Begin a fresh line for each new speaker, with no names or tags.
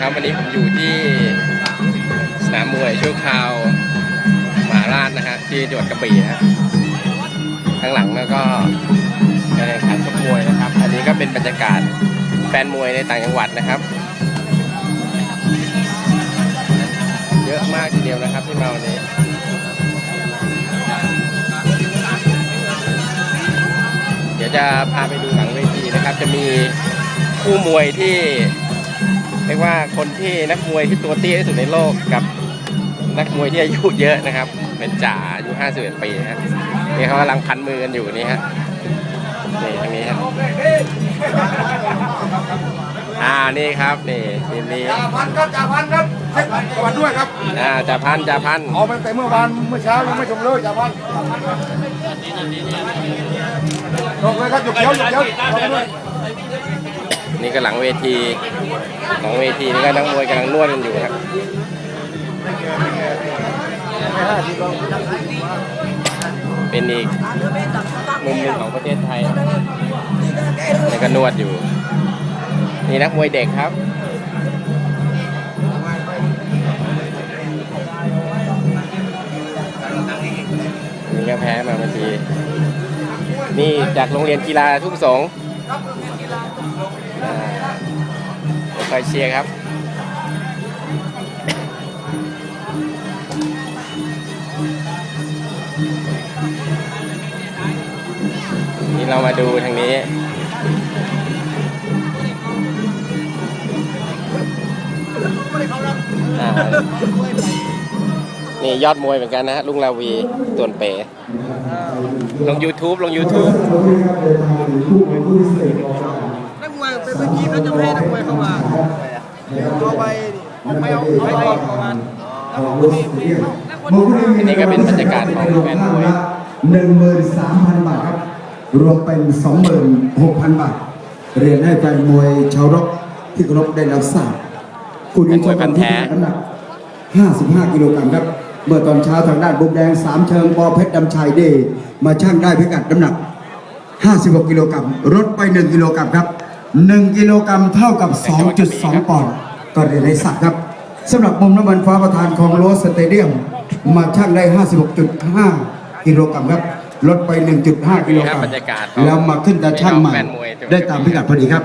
ครับวันนี้ผมอยู่ที่สนามมวยชั่วคราวมหาราชนะฮะที่จังหวัดกระบี่นะฮะข้างหลังแล้วก็การแข่งขันชกมวยนะครับ อันนี้ก็เป็นบรรยากาศแฟนมวยในต่างจังหวัดนะครับ เยอะมากทีเดียวนะครับที่มาวันนี้เดี๋ยวจะพาไปดูหลังเวทีนะครับ จะมีคู่มวยที่ เรียกว่าคนที่นักมวยที่ตัวเตี้ยที่สุดในโลกกับนักมวยที่อายุเยอะนะครับ เป็นจ่าอายุ51ปีนะฮะนี่เขากำลังพันมือกันอยู่นี่ฮะนี่ทางนี้ฮะอ่านี่ครับนี่ทีมนี้
จ่าพันครับจ่าพันครับเช็คประวัติด้วยครับ
อ่าจ่าพันจ่าพัน
เอาไปแต่เมื่อวานเมื่อเช้ายังไม่ชมเลยจ่าพันลงเลยครับหยุดเขียวหยุดเขียวเอาไปด้วย
นี่ก็หลังเวที หลังเวทีนี่ก็นักมวยกำลังนวดกันอยู่ครับเป็นอีกมุมหนึ่งของประเทศไทยนี่ก็นวดอยู่ นี่นักมวยเด็กครับนี่ก็แพ้มาเมื่อกี้นี่จากโรงเรียนกีฬาทุ่งสง คอยเชียร์ครับนี่เรามาดูทางนี้อ่านี่ยอดมวยเหมือนกันนะฮะลุงลาวีต่วนเป๋ ลง YouTube ลง YouTube
นักมวยเป็นเมื่อกี้เขาจะไม่ให้นักมวยเข้ามาเอาไปเอาไปเอาเอาไประมาณแล้วผมก็มีมีนักคน
อันนี้ก็เป็นบรรยากาศของแฟนมวย
หนึ่งหมื่นสามพันบาทครับรวมเป็นสองหมื่นหกพันบาท เรียนให้แฟนมวยชาวร็อกที่เคารพได้รับทราบคุณ
มวยพันแท้
น้ำหนัก55กิโลกรัมครับ เมื่อตอนเช้าทางด้านบุมแดงสามเชิงปอเพชรดำชัยเดมาช่างได้พิกัดน้ำหนัก 56 กิโลกรัมลดไป 1 กิโลกรัมครับ 1 กิโลกรัมเท่ากับ 2.2 ปอนด์ก็เรียนให้ทราบครับสำหรับมุมน้ำมันฟ้าประธานของโรสสเตเดียม มาช่างได้ 56.5 กิโลกรัมครับลดไป 1.5 กิโลกรัม
บรรยากาศของ
แล้วมาขึ้นตาช่างใหม่
แฟนมวย
ได้ตามพิกัดพอดีครับ